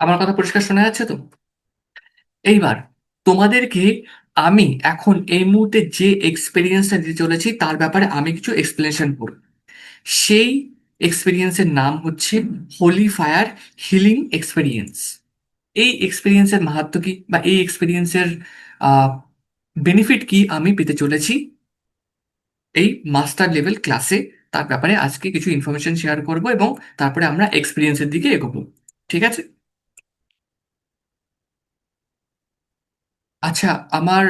আমার কথা পরিষ্কার শোনা যাচ্ছে তো? এইবার তোমাদেরকে আমি এখন এই মুহূর্তে যে এক্সপিরিয়েন্সটা দিতে চলেছি, তার ব্যাপারে আমি কিছু এক্সপ্লেনেশন করব। সেই এক্সপিরিয়েন্সের নাম হচ্ছে হোলি ফায়ার হিলিং এক্সপিরিয়েন্স এই এক্সপিরিয়েন্সের মাহাত্ম কি বা এই এক্সপিরিয়েন্সের বেনিফিট কি আমি পেতে চলেছি এই মাস্টার লেভেল ক্লাসে তার ব্যাপারে আজকে কিছু ইনফরমেশন শেয়ার করব এবং তারপরে আমরা এক্সপিরিয়েন্সের দিকে এগোবো। ঠিক আছে? আচ্ছা আমার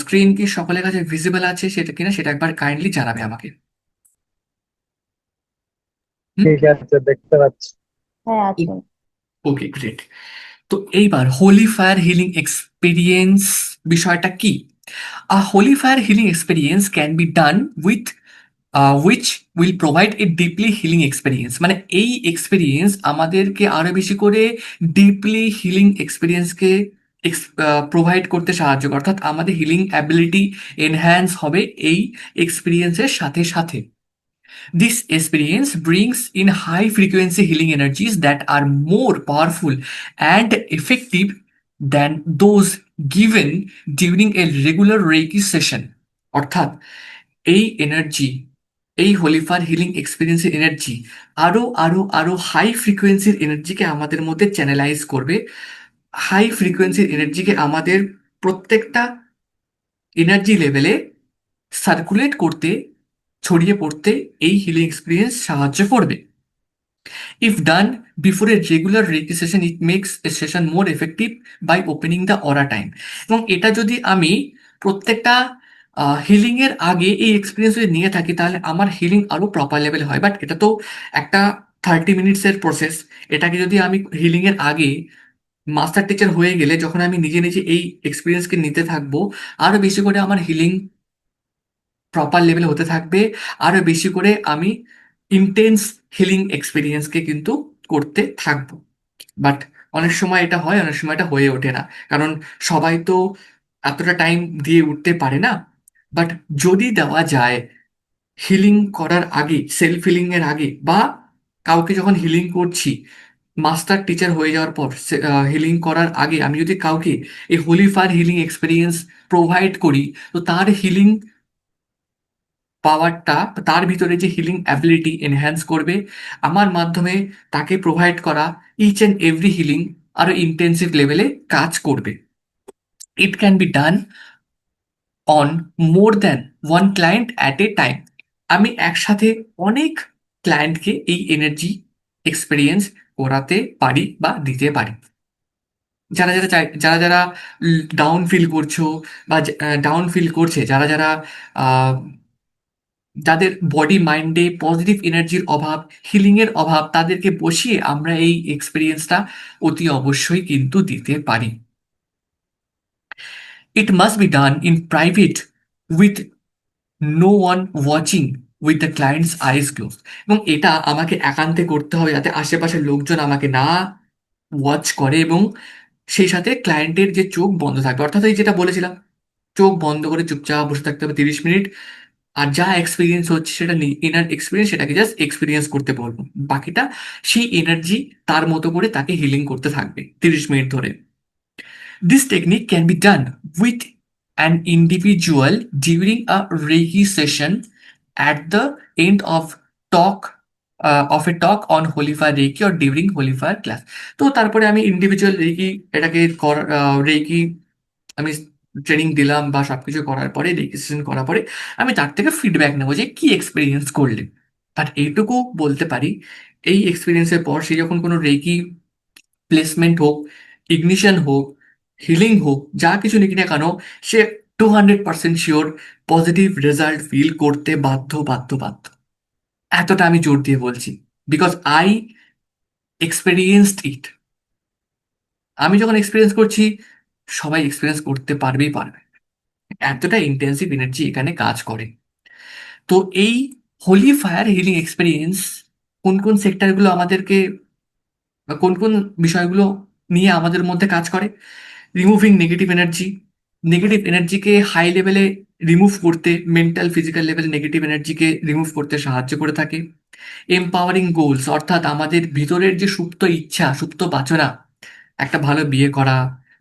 স্ক্রিন কি সকলের কাছে ভিজিবল আছে সেটা কিনা সেটা একবার কাইন্ডলি জানাবে আমাকে। হুম? ঠিক আছে দেখতে পাচ্ছি। হ্যাঁ আছে। ওকে গ্রেট তো এইবার হোলি ফায়ার হিলিং এক্সপিরিয়েন্স বিষয়টা কি? A holy fire healing experience can be done with which will provide a deeply healing experience মানে এই এক্সপিরিয়েন্স আমাদেরকে আরও বেশি করে ডিপলি হিলিং এক্সপিরিয়েন্সকে প্রোভাইড করতে সাহায্য করে। অর্থাৎ আমাদের হিলিং অ্যাবিলিটি এনহ্যান্স হবে এই এক্সপিরিয়েন্সের সাথে সাথে। This experience brings in high frequency healing energies that are more powerful and effective than those given during a regular reiki session অর্থাৎ এই এনার্জি এই হোলিফার হিলিং এক্সপিরিয়েন্সের এনার্জি আরও আরও আরও হাই ফ্রিকুয়েন্সির এনার্জিকে আমাদের মধ্যে চ্যানেলাইজ করবে। হাই ফ্রিকোয়েন্সির এনার্জিকে আমাদের প্রত্যেকটা এনার্জি লেভেলে সার্কুলেট করতে, ছড়িয়ে পড়তে এই হিলিং এক্সপিরিয়েন্স সাহায্য করবে। If done before a regular reiki session it makes a session more effective by opening the aura time এবং এটা যদি আমি প্রত্যেকটা হিলিং এর আগে এই এক্সপিরিয়েন্স যদি নিয়ে থাকি, তাহলে আমার হিলিং আরও প্রপার লেভেল হয়। বাট এটা তো একটা থার্টি মিনিটসের প্রসেস এটাকে যদি আমি হিলিং এর আগে মাস্টার টিচার হয়ে গেলে যখন আমি নিজে নিজে এই এক্সপিরিয়েন্সকে নিতে থাকব, আরও বেশি করে আমার হিলিং প্রপার লেভেলে হতে থাকবে। আরও বেশি করে আমি ইন্টেন্স হিলিং এক্সপিরিয়েন্সকে কিন্তু করতে থাকব। বাট অনেক সময় এটা হয়, অনেক সময় এটা হয়ে ওঠে না। কারণ সবাই তো এতটা টাইম দিয়ে উঠতে পারে না। বাট যদি দেওয়া যায় হিলিং করার আগে সেলফ হিলিং এর আগে, বা কাউকে যখন হিলিং করছি মাস্টার টিচার হয়ে যাওয়ার পর হিলিং করার আগে আমি যদি কাউকে এই holy fire healing experience provide করি, তো তার হিলিং পাওয়ারটা তার ভিতরে যে হিলিং অ্যাবিলিটি এনহ্যান্স করবে, আমার মাধ্যমে তাকে প্রোভাইড করা ইচ অ্যান্ড এভরি হিলিং আরও ইন্টেন্সিভ লেভেলে কাজ করবে। It can be done on more than one client at a time আমি একসাথে অনেক ক্লায়েন্টকে এই এনার্জি এক্সপিরিয়েন্স করাতে পারি বা দিতে পারি। যারা যারা চাই, যারা যারা ডাউন ফিল করছ বা ডাউন ফিল করছে, যারা যারা যাদের বডি মাইন্ডে পজিটিভ এনার্জির অভাব হিলিংয়ের অভাব, তাদেরকে বসিয়ে আমরা এই এক্সপিরিয়েন্সটা অতি অবশ্যই কিন্তু দিতে পারি। It must be done in private with no one watching with the client's eyes close এবং এটা আমাকে একান্তে করতে হবে যাতে আশেপাশের লোকজন আমাকে না ওয়াচ করে এবং সেই সাথে ক্লায়েন্টের যে চোখ বন্ধ থাকবে, অর্থাৎ এই যেটা বলেছিলাম, চোখ বন্ধ করে চুপচাপ বসে থাকতে হবে তিরিশ মিনিট। আর যা এক্সপিরিয়েন্স হচ্ছে সেটা ইনার এক্সপিরিয়েন্স সেটাকে জাস্ট এক্সপিরিয়েন্স করতে বলব। বাকিটা সেই এনার্জি তার মতো করে তাকে হিলিং করতে থাকবে তিরিশ মিনিট ধরে। This technique can be done with an individual during a reiki session at the end of talk of a talk on holy fire reiki or during holy fire class তো তারপরে আমি individual reiki এটাকে reiki আমি training দিলাম বা সবকিছু করার পরে রেজিস্ট্রেশন করার পরে, আমি তার থেকে ফিডব্যাক নেব যে কি এক্সপিরিয়েন্স করলে। বাট এইটুকু বলতে পারি, এই এক্সপিরিয়েন্সের পর সে যখন কোনো রেকি প্লেসমেন্ট হোক ইগনিশন হোক হিলিং হোক, যা কিছু নিক না কেন, সে two hundred percent sure positive result feel করতে বাধ্য বাধ্য বাধ্য। এতটা আমি জোর দিয়ে বলছি। বিকজ আই এক্সপেরিয়েন্সড ইট আমি যখন এক্সপিরিয়েন্স করছি, সবাই এক্সপিরিয়েন্স করতে পারবেই পারবে। এতটা ইন্টেন্সিভ এনার্জি এখানে কাজ করে। তো এই হোলি ফায়ার হিলিং এক্সপিরিয়েন্স কোন কোন সেক্টরগুলো আমাদেরকে কোন কোন বিষয়গুলো নিয়ে আমাদের মধ্যে কাজ করে? রিমুভিং নেগেটিভ এনার্জি নেগেটিভ এনার্জিকে হাই লেভেলে রিমুভ করতে মেন্টাল ফিজিক্যাল লেভেলে নেগেটিভ এনার্জিকে রিমুভ করতে সাহায্য করে থাকে। এম্পাওয়ারিং গোলস অর্থাৎ আমাদের ভিতরের যে সুপ্ত ইচ্ছা, সুপ্ত বাসনা একটা ভালো বিয়ে করা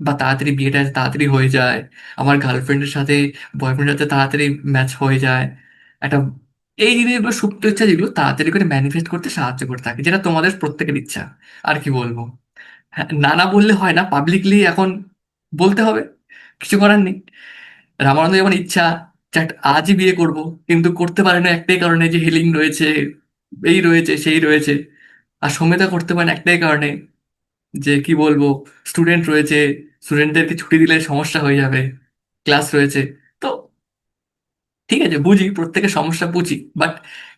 বা তাড়াতাড়ি বিয়েটা তাড়াতাড়ি হয়ে যায়, আমার গার্লফ্রেন্ডের সাথে বয়ফ্রেন্ডের সাথে তাড়াতাড়ি ম্যাচ হয়ে যায়, একটা এই জিনিসগুলো সুপ্ত ইচ্ছা যেগুলো তাড়াতাড়ি করে ম্যানিফেস্ট করতে সাহায্য করে থাকে, যেটা তোমাদের প্রত্যেকের ইচ্ছা। আর কি বলব? হ্যাঁ না না বললে হয় না পাবলিকলি এখন বলতে হবে। কিছু করার নেই। রামানন্দ যেমন ইচ্ছা আজই বিয়ে করব, কিন্তু করতে পারে না একটাই কারণে যে হিলিং রয়েছে, এই রয়েছে, সেই রয়েছে। আর সৌমিতা করতে পারে একটাই কারণে যে কি বলব স্টুডেন্ট রয়েছে স্টুডেন্টদেরকে ছুটি দিলে সমস্যা হয়ে যাবে ক্লাস রয়েছে। তো ঠিক আছে, বুঝি, প্রত্যেকের সমস্যা বুঝি বাট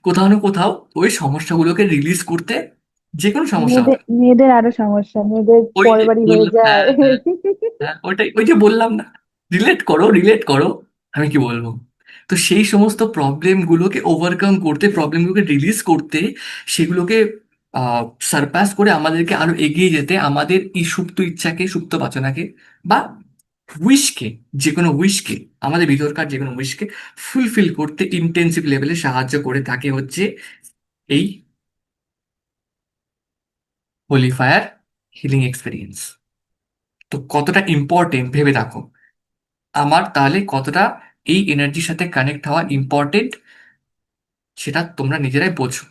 কোথাও না কোথাও ওই সমস্যাগুলোকে রিলিজ করতে যে কোনো সমস্যা হবে। মেয়েদের আরও সমস্যা মেয়েদের পরবারই হয়ে বললাম যায়। হ্যাঁ হ্যাঁ হ্যাঁ ওটাই ওই যে বললাম না রিলেট করো রিলেট করো আমি কি বলব? তো সেই সমস্ত প্রবলেমগুলোকে ওভারকাম করতে প্রবলেমগুলোকে রিলিজ করতে সেগুলোকে সারপাস করে আমাদেরকে আরও এগিয়ে যেতে আমাদের এই সুপ্ত ইচ্ছাকে সুপ্ত বাসনাকে বা উইশকে যে কোনো উইশকে আমাদের ভিতরকার যে কোনো উইশকে ফুলফিল করতে ইন্টেন্সিভ লেভেলে সাহায্য করে থাকে হচ্ছে এই হোলি ফায়ার হিলিং এক্সপিরিয়েন্স তো কতটা ইম্পর্টেন্ট ভেবে দেখো। আমার তাহলে কতটা এই এনার্জির সাথে কানেক্ট হওয়া ইম্পর্টেন্ট সেটা তোমরা নিজেরাই বোঝো।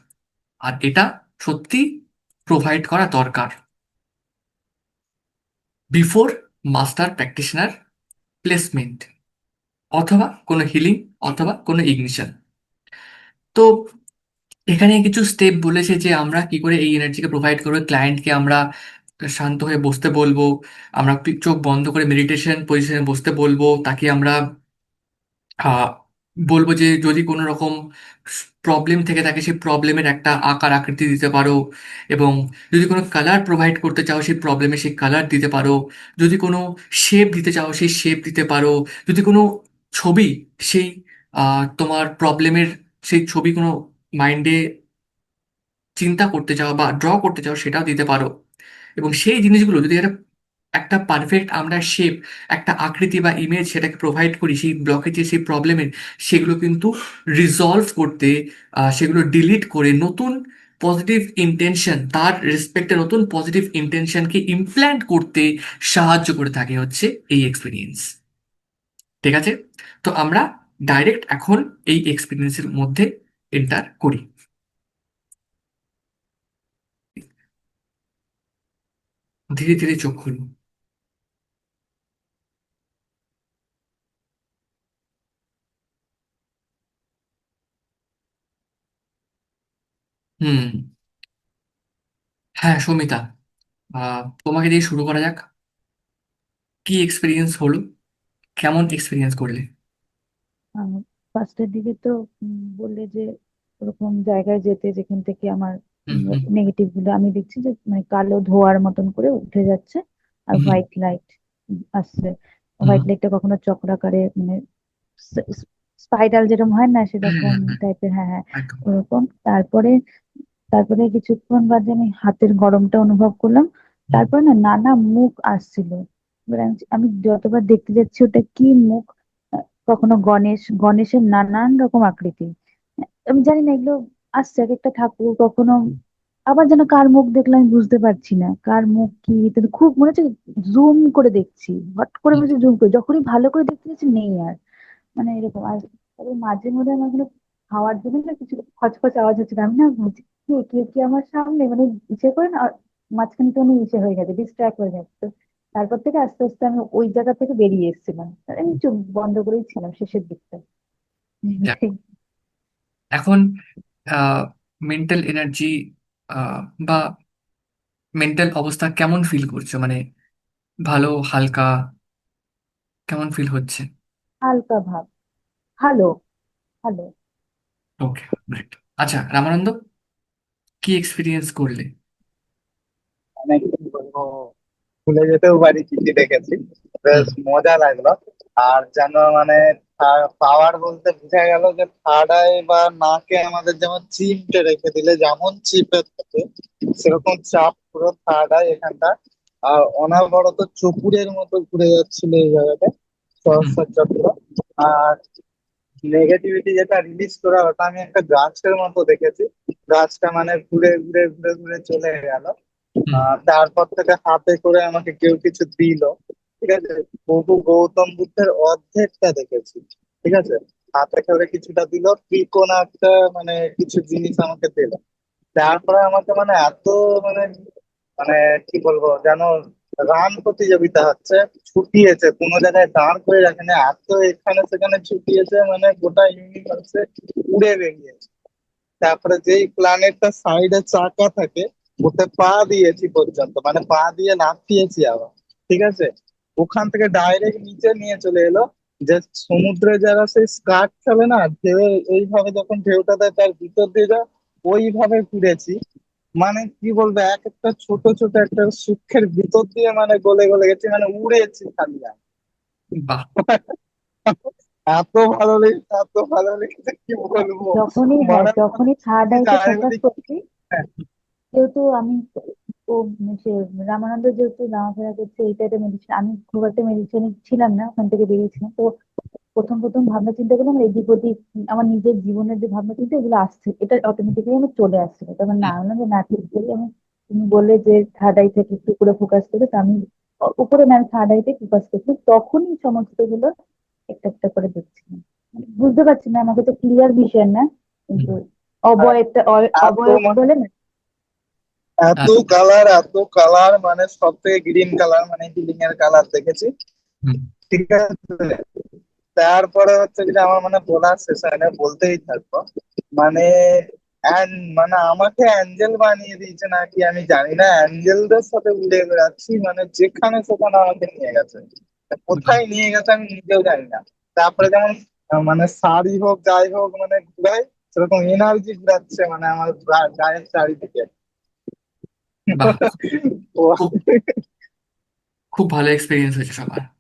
আর এটা সত্যি প্রোভাইড করা দরকার। বিফোর মাস্টার প্র্যাকটিশনার প্লেসমেন্ট অথবা কোনো হিলিং অথবা কোনো ইগনিশন তো এখানে কিছু স্টেপ বলেছে যে আমরা কি করে এই এনার্জিকে প্রোভাইড করব ক্লায়েন্টকে আমরা শান্ত হয়ে বসতে বলব, আমরা চোখ বন্ধ করে মেডিটেশন পজিশনে বসতে বলব, তাকে আমরা বলব যে যদি কোনো রকম প্রবলেম থেকে থাকে সেই প্রবলেমের একটা আকার আকৃতি দিতে পারো এবং যদি কোনো কালার প্রোভাইড করতে চাও সেই প্রবলেমে সেই কালার দিতে পারো, যদি কোনো শেপ দিতে চাও সেই শেপ দিতে পারো, যদি কোনো ছবি সেই তোমার প্রবলেমের সেই ছবি কোনো মাইন্ডে চিন্তা করতে চাও বা ড্র করতে চাও সেটাও দিতে পারো। এবং সেই জিনিসগুলো যদি একটা একটা পারফেক্ট আমরা শেপ একটা আকৃতি বা ইমেজ সেটাকে প্রোভাইড করি, সেই ব্লকেজের সেই প্রবলেমের সেগুলো কিন্তু রিজলভ করতে সেগুলো ডিলিট করে নতুন পজিটিভ ইন্টেনশন তার রেসপেক্টে নতুন পজিটিভ ইন্টেনশনকে ইমপ্ল্যান্ট করতে সাহায্য করে থাকে হচ্ছে এই এক্সপিরিয়েন্স ঠিক আছে? তো আমরা ডাইরেক্ট এখন এই এক্সপিরিয়েন্সের মধ্যে এন্টার করি। ধীরে ধীরে চোখ খুলুন হুম। হ্যাঁ সৌমিতা আহ, তোমাকে দিয়ে শুরু করা যাক। কি এক্সপিরিয়েন্স হলো? কেমন এক্সপিরিয়েন্স করলে? ফার্স্টের দিকে তো বললে যে ওরকম জায়গায় যেতে যেখান থেকে আমার নেগেটিভগুলো আমি দেখছি যে মানে কালো ধোঁয়ার মতন করে উঠে যাচ্ছে আর হোয়াইট লাইট আসছে। হোয়াইট লাইটটা কখনো চক্রাকারে মানে স্পাইরাল যেরকম হয় না সেরকম টাইপের হ্যাঁ হ্যাঁ ওরকম। তারপরে তারপরে কিছুক্ষণ বাদে আমি হাতের গরমটা অনুভব করলাম। তারপরে না নানা মুখ আসছিল। এবার আমি যতবার দেখতে যাচ্ছি ওটা কি মুখ? কখনো গণেশ গণেশের নানান রকম আকৃতি। আমি জানি না এগুলো আসছে এক একটা ঠাকুর কখনো আবার যেন কার মুখ দেখলে আমি বুঝতে পারছি না। কার মুখ কি খুব মনে হচ্ছে জুম করে দেখছি হট করে মনে হচ্ছে জুম করে। যখনই ভালো করে দেখতে যাচ্ছি নেই আর। মানে এরকম আর তবে মাঝে মধ্যে আমার কোনো খাওয়ার জন্য না কিছু খচখচ আওয়াজ হচ্ছে আমি না বলছি কি কি আমার সামনে? মানে ইচ্ছে করে না মাঝখানে তো অনেক ইসে হয়ে গেছে ডিস্ট্রাক্ট হয়ে গেছে। তারপর থেকে আস্তে আস্তে আমি ওই জায়গা থেকে বেরিয়ে এসেছিলাম। আমি চোখ বন্ধ করেই ছিলাম শেষের দিকটা যাক, এখন মেন্টাল এনার্জি বা মেন্টাল অবস্থা কেমন ফিল করছ? মানে ভালো হালকা কেমন ফিল হচ্ছে? হালকা ভাব। ভালো। ভালো। ওকে গ্রেট আচ্ছা রামানন্দ কি এক্সপিরিয়েন্স করলে? অনেক বলব ভুলে যেতেও পারি কি দেখেছি। বেশ মজা লাগল। আর যেন মানে পাওয়ার বলতে বোঝা গেল যে থার্ড বা নাকে আমাদের যেমন চিপটে রেখে দিলে, যেমন চিপে থাকে, সেরকম চাপ পুরো আই এখানটা। আর অনবরত চপুরের মতো ঘুরে যাচ্ছিল এই জায়গাটা চক্র। আর নেগেটিভিটি যেটা রিলিজ করা, ওটা আমি একটা গাছের মতো দেখেছি। গাছটা মানে ঘুরে ঘুরে ঘুরে ঘুরে চলে গেল। তারপর থেকে হাতে করে আমাকে কেউ কিছু দিল, ঠিক আছে? বহু গৌতম বুদ্ধের অর্ধেকটা দেখেছি, ঠিক আছে? হাতে করে কিছুটা দিল ত্রিকোণ একটা মানে কিছু জিনিস আমাকে দিল। তারপরে আমাকে মানে এত মানে মানে কি বলব, যেন রান প্রতিযোগিতা হচ্ছে, ছুটিয়েছে, কোনো জায়গায় দাঁড় করে রাখেনি, এত এখানে সেখানে ছুটিয়েছে মানে গোটা ইউনিভার্সে উড়ে বেরিয়েছে তারপরে যেই প্ল্যানেটটা সাইডে চাকা থাকে ওতে পা দিয়েছি পর্যন্ত মানে পা দিয়ে লাফিয়েছি আবার। ঠিক আছে? ওখান থেকে ডাইরেক্ট নিচে নিয়ে চলে এলো যে সমুদ্রে যারা সেই স্কার্ট খেলে না ঢেউ এইভাবে যখন ঢেউটা দেয় তার ভিতর দিয়ে যা ওইভাবে ঘুরেছি। মানে কি বলব এক একটা ছোট ছোট একটা সুখের ভিতর দিয়ে মানে গলে গলে গেছি মানে উড়েছি খালি এত ভালো লেগেছে এত ভালো লেগেছে কি বলব? যখনই হ্যাঁ মানে যখনই করছি হ্যাঁ। যেহেতু আমি ও সে রামানন্দ যেহেতু নামাফেরা করছে এই টাইপের মেডিসিন আমি খুব একটা মেডিসিন ছিলাম না ওখান থেকে বেরিয়েছিলাম। তো প্রথম প্রথম ভাবনা চিন্তা করলাম এদিক ওদিক আমার নিজের জীবনের যে ভাবনা চিন্তা এগুলো আসছে। এটা অটোমেটিক্যালি আমার চলে আসছিল তখন না বললাম যে না ঠিক করি আমি তুমি বললে যে থার্ড আই থেকে একটু উপরে ফোকাস করে তো আমি উপরে না থার্ড আইতে ফোকাস করছি। তখনই সমস্তগুলো একটা একটা করে দেখছিলাম মানে বুঝতে পারছি না আমাকে তো ক্লিয়ার বিষয় না কিন্তু অবয়বটা অ- অবয়ব বলে না। এত আচ্ছা। কালার এত কালার মানে সব থেকে গ্রিন কালার মানে হিলিং এর কালার দেখেছি। ঠিক আছে? তারপরে হচ্ছে যে আমার মানে বলার শেষ হয় না বলতেই থাকব। মানে মানে আমাকে অ্যাঞ্জেল বানিয়ে দিয়েছে নাকি আমি জানি না। অ্যাঞ্জেলদের সাথে উড়ে বেড়াচ্ছি মানে যেখানে সেখানে আমাকে নিয়ে গেছে। কোথায় নিয়ে গেছে আমি নিজেও জানি না। তারপরে যেমন মানে শাড়ি হোক যাই হোক মানে ঘুরাই সেরকম এনার্জি ঘুরাচ্ছে মানে আমার গায়ের চারিদিকে। বাহ। খুব খুব ভালো এক্সপিরিয়েন্স হয়েছে সবার।